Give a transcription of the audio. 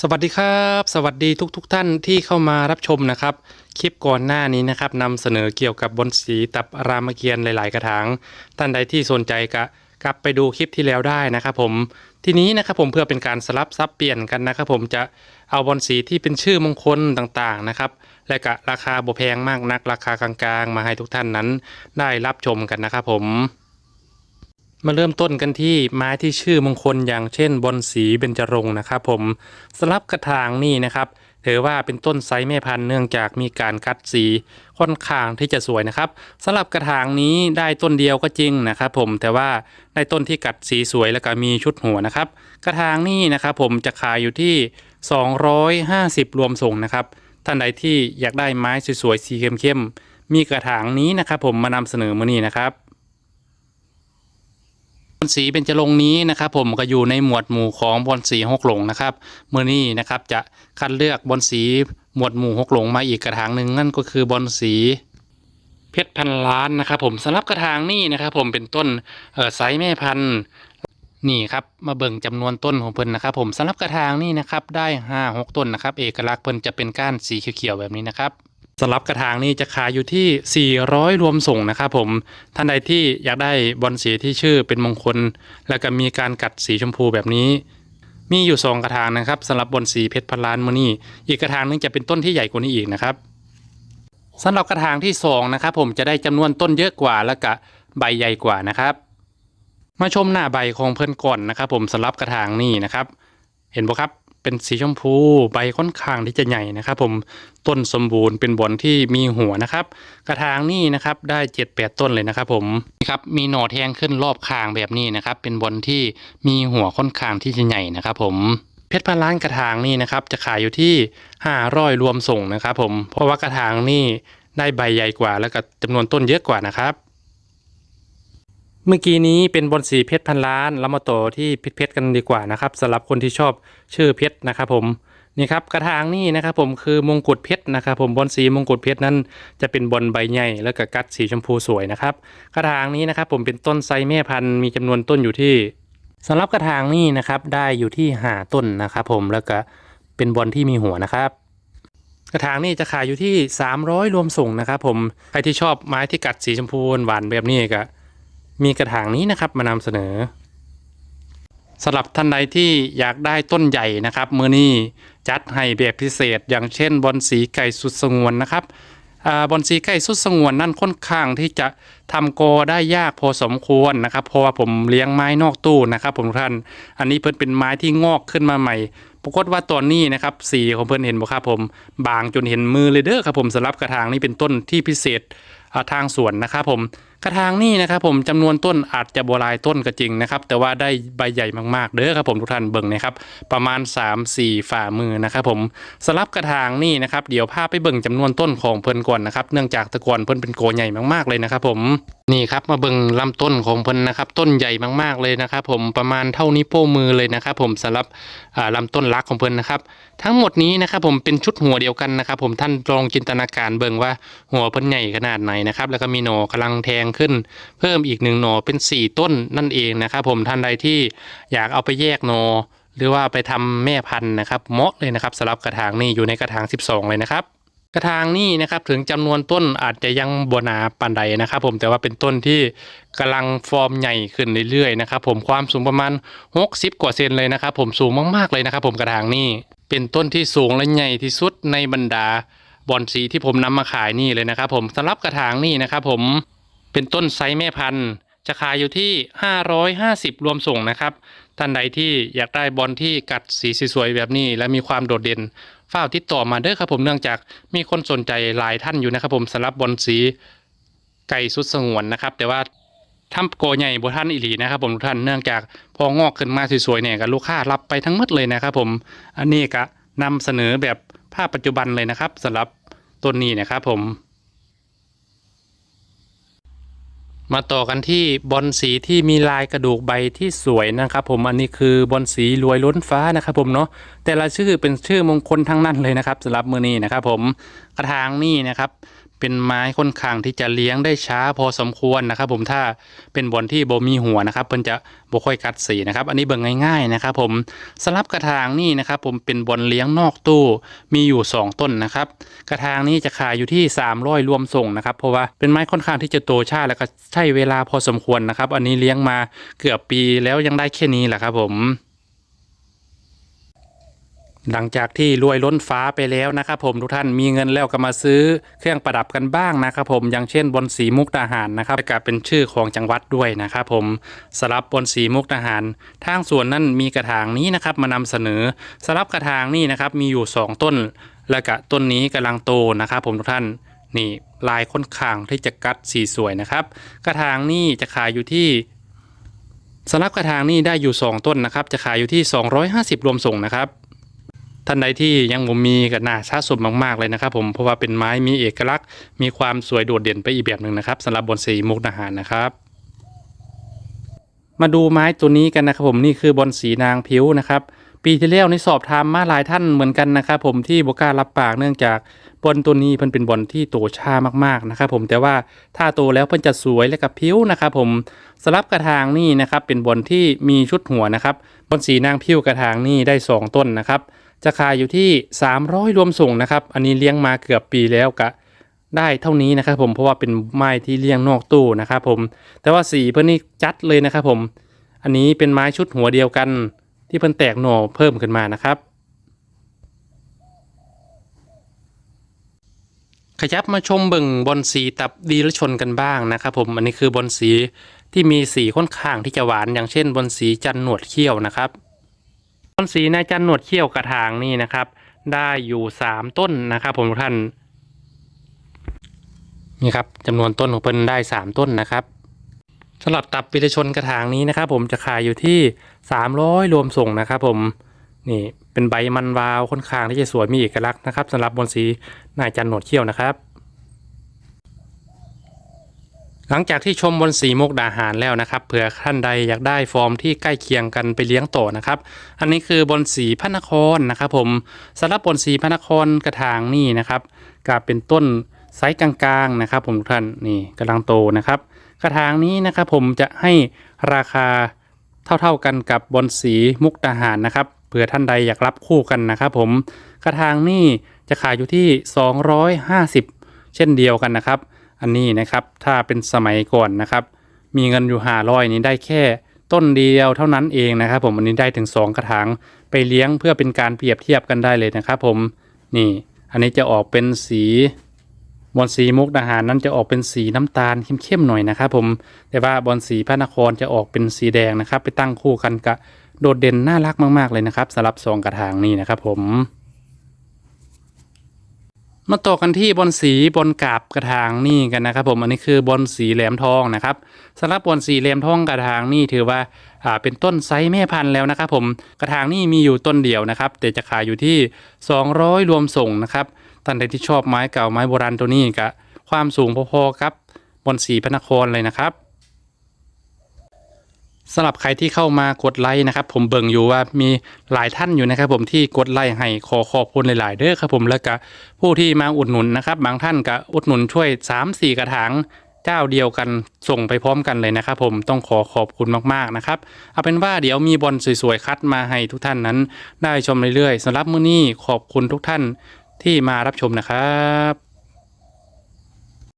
สวัสดีครับ สวัสดีทุกๆทท่านที่เข้ามารับชมนะครับ คลิปก่อนหน้านี้นะครับนำเสนอเกี่ยวกับบนสีตับรามเกียรติ์หลาย ๆ กระถาง ท่านใดที่สนใจก็กลับไปดูคลิปที่แล้วได้นะครับผมทีนี้นะครับผมเพื่อเป็นการสลับซับเปลี่ยนกันนะครับผมจะเอาบอลสีที่เป็นชื่อมงคลต่างๆนะครับ และก็ราคาบ่แพงมากนักราคากลางๆ มาให้ทุกท่านนั้นได้รับชมกันนะครับผม มาเริ่มต้นกันที่ไม้ที่ชื่อมงคลอย่างเช่นบอนสีเบญจรงค์นะครับผมสลับกระถางนี่นะครับถือว่าเป็นต้นไซส์แม่พันธุ์เนื่องจากมีการคัดสีค่อนข้างที่จะสวยนะครับสลับกระถางนี้ได้ต้นเดียวก็จริงนะครับผมแต่ว่าได้ต้นที่กัดสีสวยแล้วก็มีชุดหัวนะครับ กระถางนี่นะครับผมจะขายอยู่ที่ 250 รวมส่งนะครับท่านใดที่อยากได้ไม้สวยๆสีเข้มๆมีกระถางนี้นะครับผมมานำเสนอมานี่นะครับ บอลสีเบญจรงนี้นะครับผมก็อยู่ในหมวดหมู่ของบอลสีหกหลงนะครับเมื่อนี้นะครับจะคัดเลือกบอลสีหมวดหมู่หกหลงมาอีกกระถางหนึ่งนั่นก็คือบอลสีเพชรพันล้านนะครับผมสำหรับกระถางนี้นะครับผมเป็นต้นไซส์แม่พันธุ์นี่ครับมาเบิ่งจำนวนต้นของเพิ่นนะครับผมสำหรับกระถางนี้นะครับได้ห้าหกต้นนะครับ เอกลักษณ์เพิ่นจะเป็นก้านสีเขียวๆแบบนี้นะครับ สำหรับกระถางนี้จะขายอยู่ที่ 400 รวมส่งนะครับผม ท่านใดที่อยากได้บอลสีที่ชื่อเป็นมงคล แล้วก็มีการกัดสีชมพูแบบนี้ มีอยู่ 2 กระถางนะครับสำหรับบอลสีเพชรพันล้านมือนี่อีกกระถางหนึงจะเป็นต้นที่ใหญ่กว่านี้อีกนะครับสำหรับกระถางที่2นะครับผมจะได้จำนวนต้นเยอะกว่าแล้วก็ใบใหญ่กว่านะครับ มาชมหน้าใบของเพิ่นก่อนนะครับ ผมสำหรับกระถางนี้นะครับ เห็นบ่ครับ เป็นสีชมพูใบค่อนข้างที่จะใหญ่นะครับ ผมต้นสมบูรณ์เป็นบอนที่มีหัวนะครับ กระถางนี่นะครับได้เจ็ดแปดต้นเลยนะครับผมนี่ครับมีหน่อแทงขึ้นรอบคางแบบนี้นะครับ เป็นบอนที่มีหัวค่อนข้างที่จะใหญ่นะครับผมเพชรพันล้านกระถางนี่นะครับจะขายอยู่ที่ห้าร้อยรวมส่งนะครับ ผมเพราะว่ากระถางนี่ได้ใบใหญ่กว่าแล้วก็จำนวนต้นเยอะกว่านะครับ เมื่อกี้นี้เป็นบอลสีเพชรพันล้านเรามาต่อที่เพชรเพชรกันดีกว่านะครับสำหรับคนที่ชอบชื่อเพชรนะครับผมนี่ครับกระถางนี่นะครับผมคือมงกุฎเพชรนะครับผมบอลสีมงกุฎเพชรนั้นจะเป็นบอลใบใหญ่แล้วก็กัดสีชมพูสวยนะครับกระถางนี้นะครับผมเป็นต้นไซแม่พันธุ์มีจำนวนต้นอยู่ที่สำหรับกระถางนี่นะครับได้อยู่ที่หาต้นนะครับผมแล้วก็เป็นบอลที่มีหัวนะครับ กระถางนี่จะขายอยู่ที่ 300 รวมส่งนะครับผมใครที่ชอบไม้ที่กัดสีชมพูหวานแบบนี้ก็ มีกระถางนี้นะครับมานำเสนอสำหรับท่านใดที่อยากได้ต้นใหญ่นะครับมือนี้จัดให้แบบพิเศษ อย่างเช่นบอนสีไก่สุดสงวนนะครับอบอนสีไก่สุดสงวนนั่นค่อนข้างที่จะทำกอได้ยากพอสมควรนะครับ เพราะว่าผมเลี้ยงไม้นอกตู้นะครับ ผมท่าน อันนี้เพิ่นเป็นไม้ที่งอกขึ้นมาใหม่ ปรากฏว่าตอนนี้นะครับสีของเพิ่นเห็นบ่ครับผม บางจนเห็นมือเลยเด้อครับผมสำหรับกระถางนี้เป็นต้นที่พิเศษทางสวนนะครับผมกระถางนี่นะครับผมจำนวนต้นอาจจะโบรายต้นก็จริงนะครับ แต่ว่าได้ใบใหญ่มากๆ เด้อครับผมทุกท่านเบิ่งนะครับ ประมาณ 3-4 ฝ่ามือนะครับผมสลับกระถางนี่นะครับเดี๋ยวพาไปเบิ่งจำนวนต้นของเพิ่นก่อนนะครับเนื่องจากตะกอนเพิ่นเป็นโกใหญ่มากๆเลยนะครับผมนี่ครับมาเบิ่งลำต้นของเพิ่นนะครับต้นใหญ่มากๆเลยนะครับผมประมาณเท่านี้โป้มือเลยนะครับผมสำหรับอ่าลำต้นรักของเพิ่นนะครับทั้งหมดนี้นะครับผมเป็นชุดหัวเดียวกันนะครับผมท่านลองจินตนาการเบิ่งว่าหัวเพิ่นใหญ่ขนาดไหนนะครับ แล้วก็มีหน่อกำลังแทงขึ้น เพิ่มอีกหนึ่งหน่อเป็น 4 ต้นนั่นเองนะครับ ผมท่านใดที่อยากเอาไปแยกหน่อหรือว่าไปทำแม่พันธุ์นะครับเหมาะเลยนะครับสำหรับกระถางนี่อยู่ในกระถาง 12 เลยนะครับกระถางนี่นะครับถึงจำนวนต้นอาจจะยังบนาปานใดนะครับ ผมแต่ว่าเป็นต้นที่กำลังฟอร์มใหญ่ขึ้นเรื่อยๆนะครับ ผมความสูงประมาณ 60 กว่าเซนเลยนะครับ ผมสูงมากๆเลยนะครับ ผมกระถางนี่เป็นต้นที่สูงและใหญ่ที่สุดในบรรดา บอนสีที่ผมนำมาขายนี่เลยนะครับผมสำหรับกระถางนี่นะครับผมเป็นต้นไซส์แม่พันธุ์จะขายอยู่ที่ 550 รวมส่งนะครับ ท่านใดที่อยากได้บอลที่กัดสีสวยๆแบบนี้และมีความโดดเด่นฝ้าติดต่อมาเด้อครับผมเนื่องจากมีคนสนใจหลายท่านอยู่นะครับ ผมสำหรับบอลสีไก่สุดสงวนนะครับ แต่ว่าทำโกใหญ่บท่านอิหลีนะครับ ผมทุกท่านเนื่องจากพองอกขึ้นมาสวยๆเนี่ยกับลูกค้ารับไปทั้งหมดเลยนะครับ ผมอันนี้ก็นำเสนอแบบภาพปัจจุบันเลยนะครับสำหรับ ต้นนี้นะครับผม มาต่อกันที่บอลสีที่มีลายกระดูกใบที่สวยนะครับ ผมอันนี้คือบอลสีรวยล้นฟ้านะครับ ผมเนาะแต่ละชื่อเป็นชื่อมงคลทั้งนั้นเลยนะครับสำหรับมือนี้นะครับ ผมกระถางนี่นะครับ เป็นไม้ค่อนข้างที่จะเลี้ยงได้ช้าพอสมควรนะครับผมถ้าเป็นบอนที่โบมีหัวนะครับเพิ่นจะบ่ค่อยกัดสีนะครับ อันนี้เบิ่งง่ายๆนะครับผมสลับกระถางนี่นะครับผมเป็นบอนเลี้ยงนอกตู้มีอยู่ 2 ต้นนะครับ กระถางนี้จะขายอยู่ที่ 300 รวมส่งนะครับเพราะว่าเป็นไม้ค่อนข้างที่จะโตช้าแล้วก็ใช้เวลาพอสมควรนะครับ อันนี้เลี้ยงมาเกือบปีแล้วยังได้แค่นี้แหละครับผม หลังจากที่รวยล้นฟ้าไปแล้วนะครับผมทุกท่านมีเงินแล้วก็มาซื้อเครื่องประดับกันบ้างนะครับผมอย่างเช่นบนสีมุกดาหารนะครับและก็เป็นชื่อของจังหวัดด้วยนะครับผมสลับบนสีมุกดาหาร ทางส่วนนั้นมีกระถางนี้นะครับมานำเสนอสลับกระถางนี่นะครับมีอยู่ 2 ต้น และก็ต้นนี้กำลังโตนะครับผมทุกท่านนี่ลายค่อนข้างที่จะกัดสีสวยนะครับ กระถางนี่จะขายอยู่ที่สลับกระถางนี่ได้อยู่ 2 ต้นนะครับจะขายอยู่ที่ 250 รวมส่งนะครับ ท่านใดที่ยังบ่มีก็น่าสะสมมากๆเลยนะครับ ผมเพราะว่าเป็นไม้มีเอกลักษณ์ มีความสวยโดดเด่นไปอีกแบบหนึ่งนะครับสำหรับบอนสีมุกดาหารนะครับมาดูไม้ตัวนี้กันนะครับผมนี่คือบอนสีนางผิวนะครับ ปีที่แล้วในสอบถามมาหลายท่านเหมือนกันนะครับผมที่บกล้ารับปากเนื่องจากบอลตัวนี้เพิ่นเป็นบอลที่โตช้ามากๆนะครับผมแต่ว่าถ้าโตแล้วเพิ่นจะสวยและกับผิวนะครับผมสลับกระถางนี่นะครับเป็นบอลที่มีชุดหัวนะครับบอลสีนางผิวกระถางนี่ได้สองต้นนะครับ จะขายอยู่ที่ 300 รวมส่งนะครับ อันนี้เลี้ยงมาเกือบปีแล้วกะได้เท่านี้นะครับผมเพราะว่าเป็นไม้ที่เลี้ยงนอกตู้นะครับผมแต่ว่าสีเพิ่นนี่จัดเลยนะครับผม อันนี้เป็นไม้ชุดหัวเดียวกัน ที่เพิ่นแตกหน่อเพิ่มขึ้นมานะครับ ขยับมาชมเบิ่งบอนสีตับดีและชนกันบ้างนะครับผมอันนี้คือบอนสีที่มีสีค่อนข้างที่จะหวานอย่างเช่นบอนสีจันหนวดเขี้ยวนะครับ ต้นสีนายจันหนวดเขี้ยวกระถางนี่นะครับ ได้อยู่สามต้นนะครับ ผมทุกท่านนี่ครับจำนวนต้นของเพิ่นได้สามต้นนะครับสำหรับตับวิรชนกระถางนี้นะครับ ผมจะขายอยู่ที่สามร้อยรวมส่งนะครับ ผมนี่เป็นใบมันวาวค่อนข้างที่จะสวยมีเอกลักษณ์นะครับสำหรับบนสีนายจันหนวดเขี้ยวนะครับ หลังจากที่ชมบนสีมุกดาหารแล้วนะครับเผื่อท่านใดอยากได้ฟอร์มที่ใกล้เคียงกันไปเลี้ยงต่อนะครับ อันนี้คือบนสีพระนครนะครับผมสำหรับบนสีพระนครกระถางนี่นะครับก็เป็นต้นไซส์กลางๆนะครับ ผมทุกท่านนี่กำลังโตนะครับ กระถางนี้นะครับผมจะให้ราคาเท่าๆกันกับบนสีมุกดาหารนะครับเผื่อท่านใดอยากรับคู่กันนะครับ ผมกระถางนี่จะขายอยู่ที่ 250 เช่นเดียวกันนะครับ อันนี้นะครับถ้าเป็นสมัยก่อนนะครับ มีเงินอยู่หาร้อยนี้ได้แค่ต้นเดียวเท่านั้นเองนะครับ ผมอันนี้ได้ถึง 2 กระถางไปเลี้ยงเพื่อเป็นการเปรียบเทียบกันได้เลยนะครับผมนี่ อันนี้จะออกเป็นสีบอลสีมุกดาหารนั้นจะออกเป็นสีน้ำตาลเข้มๆหน่อยนะครับ ผมแต่ว่าบอลสีพระนครจะออกเป็นสีแดงนะครับ ไปตั้งคู่กันกับโดดเด่นน่ารักมากๆเลยนะครับสำหรับสองกระถางนี้นะครับ ผม มาต่อกันที่บอลสีบอลกาบกระถางนี่กันนะครับ ผมอันนี้คือบอลสีแหลมทองนะครับสำหรับบอลสีแหลมทองกระถางนี่ถือว่าอ่าเป็นต้นไซส์แม่พันธุ์แล้วนะครับ ผมกระถางนี่มีอยู่ต้นเดียวนะครับ แต่จะขายอยู่ที่ 200 รวมส่งนะครับท่านใดที่ชอบไม้เก่าไม้โบราณตัวนี้กับความสูงพอๆกับบอลสีพระนครเลยนะครับ สำหรับใครที่เข้ามากดไลค์นะครับ ผมเบิ่งอยู่ว่ามีหลายท่านอยู่นะครับ ผมที่กดไลค์ให้ขอขอบคุณหลาย ๆ เด้อครับผมแล้วก็ผู้ที่มาอุดหนุนนะครับ บางท่านก็อุดหนุนช่วย 3-4 กระถางเจ้าเดียวกันส่งไปพร้อมกันเลยนะครับ ผมต้องขอขอบคุณมากๆนะครับเอาเป็นว่าเดี๋ยวมีบอลสวย ๆ คัดมาให้ทุกท่านนั้น ได้ชมเรื่อย ๆสำหรับมื้อนี้ขอบคุณทุกท่านที่มารับชมนะครับ